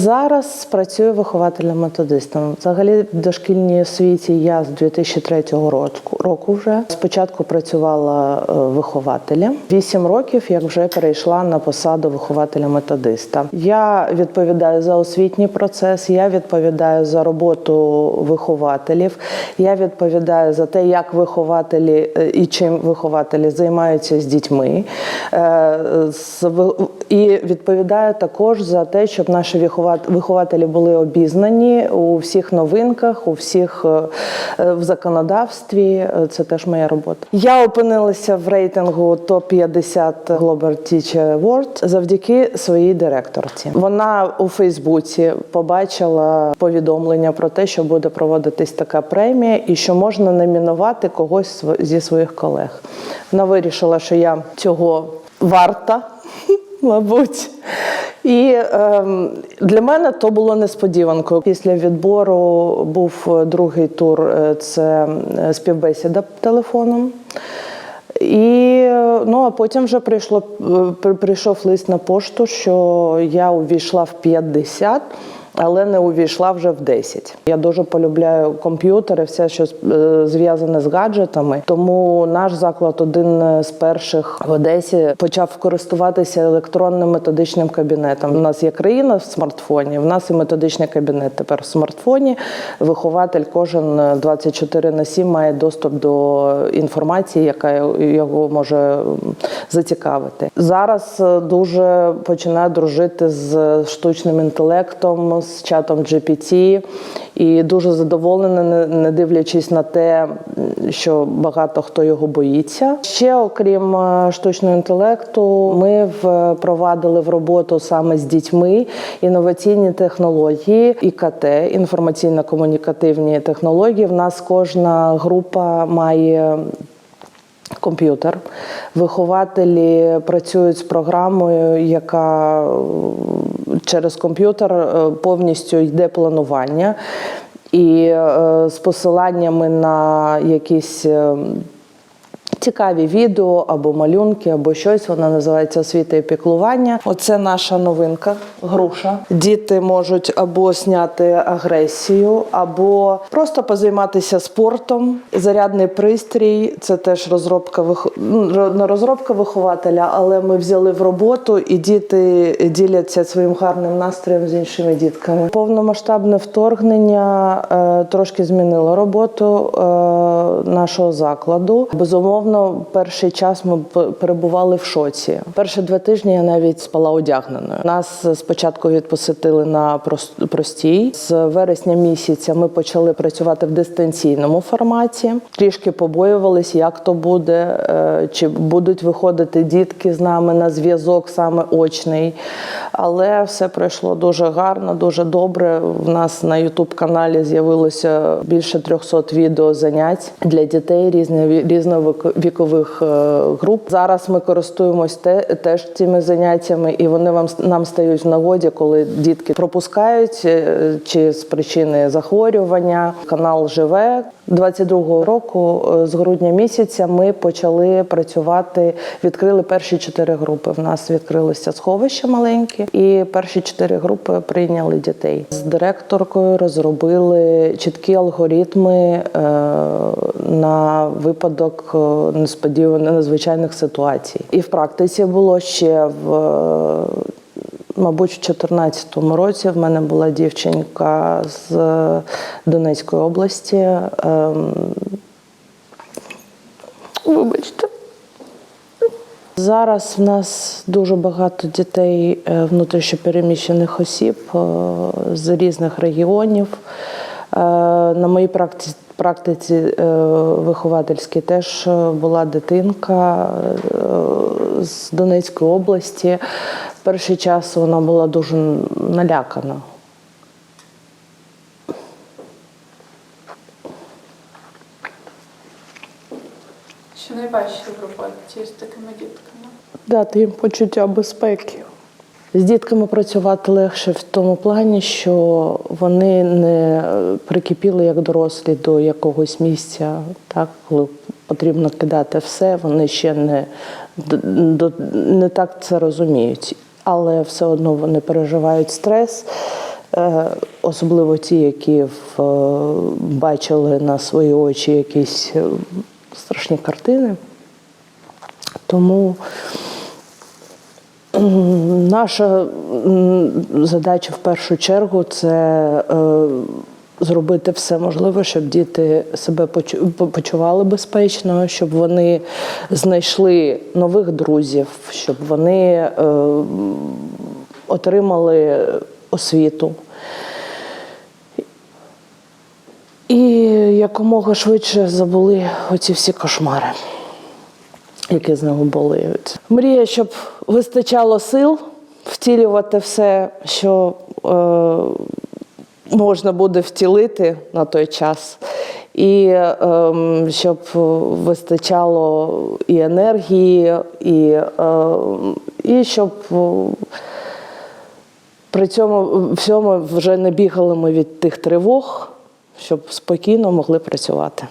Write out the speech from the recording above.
Зараз працюю вихователем-методистом. Взагалі в дошкільній освіті я з 2003 року, вже. Спочатку працювала е, вихователем. Вісім років, як вже перейшла на посаду вихователя-методиста. Я відповідаю за освітній процес, я відповідаю за роботу вихователів, я відповідаю за те, як вихователі е, і чим вихователі займаються з дітьми. Е, І відповідаю також за те, щоб наші вихова- вихователі були обізнані у всіх новинках, у всіх е, е, в законодавстві. Е, Це теж моя робота. Я опинилася в рейтингу топ 50 Global Teacher Award завдяки своїй директорці. Вона у Фейсбуці побачила повідомлення про те, що буде проводитись така премія, і що можна номінувати когось зі своїх колег. Вона вирішила, що я цього варта, мабуть. І е, для мене то було несподіванкою. Після відбору був другий тур е, це е, співбесіда телефоном. І е, ну а потім вже прийшло е, прийшов лист на пошту, що я увійшла в 50, але не увійшла вже в 10. Я дуже полюбляю комп'ютери, все, що е, зв'язане з гаджетами. Тому наш заклад один з перших в Одесі почав користуватися електронним методичним кабінетом. У нас є країна в смартфоні. В нас і методичний кабінет тепер в смартфоні. Вихователь кожен 24 на 7 має доступ до інформації, яка його може зацікавити. Зараз е, дуже починаю дружити з штучним інтелектом, з чатом GPT і дуже задоволена, не- дивлячись на те, що багато хто його боїться. Ще окрім е, штучного інтелекту, ми впровадили в роботу саме з дітьми інноваційні технології, ІКТ, інформаційно-комунікативні технології. В нас кожна група має комп'ютер. Вихователі працюють з програмою, яка через комп'ютер е, повністю йде планування. І е, з посиланнями на якісь е, цікаві відео або малюнки, або щось. Вона називається освіта і піклування. Оце наша новинка, груша. Діти можуть або зняти агресію, або просто позайматися спортом. Зарядний пристрій це теж розробка ну, не розробка вихователя, але ми взяли в роботу, і діти діляться своїм гарним настроєм з іншими дітками. Повномасштабне вторгнення е, трошки змінило роботу е, нашого закладу. Безумовно, перший час ми перебували в шоці. Перші два тижні я навіть спала одягненою. Нас спочатку відпустили на простій. З вересня місяця ми почали працювати в дистанційному форматі. Трішки побоювались, як то буде, е, чи будуть виходити дітки з нами на зв'язок саме очний. Але все пройшло дуже гарно, дуже добре. В нас на Ютуб каналі з'явилося більше 300 відео занять для дітей різних різновікових е, груп. Зараз ми користуємось те, теж цими заняттями, і вони вам нам стають в нагоді, коли дітки пропускають е, чи з причини захворювання. Канал живе. 22-го року е, з грудня місяця ми почали працювати. Відкрили перші чотири групи. В нас відкрилося сховище маленьке, і перші чотири групи прийняли дітей. З директоркою розробили чіткі алгоритми на випадок е, несподіваних незвичайних ситуацій. І в практиці було ще в. е, Мабуть, в 2014 році в мене була дівчинка з Донецької області. Ем, Вибачте. Зараз в нас дуже багато дітей е, внутрішньопереміщених осіб е, з різних регіонів. Е, На моїй практиці, практиці е, виховательській теж е, була дитинка е, з Донецької області. Перший час вона була дуже налякана. Що найважче в роботі з такими дітками? дати їм почуття безпеки. З дітками працювати легше в тому плані, що вони не прикипіли як дорослі до якогось місця, так, коли потрібно кидати все, вони ще не, не так це розуміють. Але все одно вони переживають стрес, Е, Особливо ті, які е, бачили на свої очі якісь е, страшні картини. Тому наша задача в першу чергу це е, зробити все можливе, щоб діти себе почували безпечно, щоб вони знайшли нових друзів, щоб вони е, отримали освіту. І якомога швидше забули оці всі кошмари, які з нього були. Мрія, щоб вистачало сил втілювати все, що е, можна буде втілити на той час. І ем, щоб вистачало і енергії, і, е, і щоб е, при цьому всьому вже не бігали ми від тих тривог, щоб спокійно могли працювати.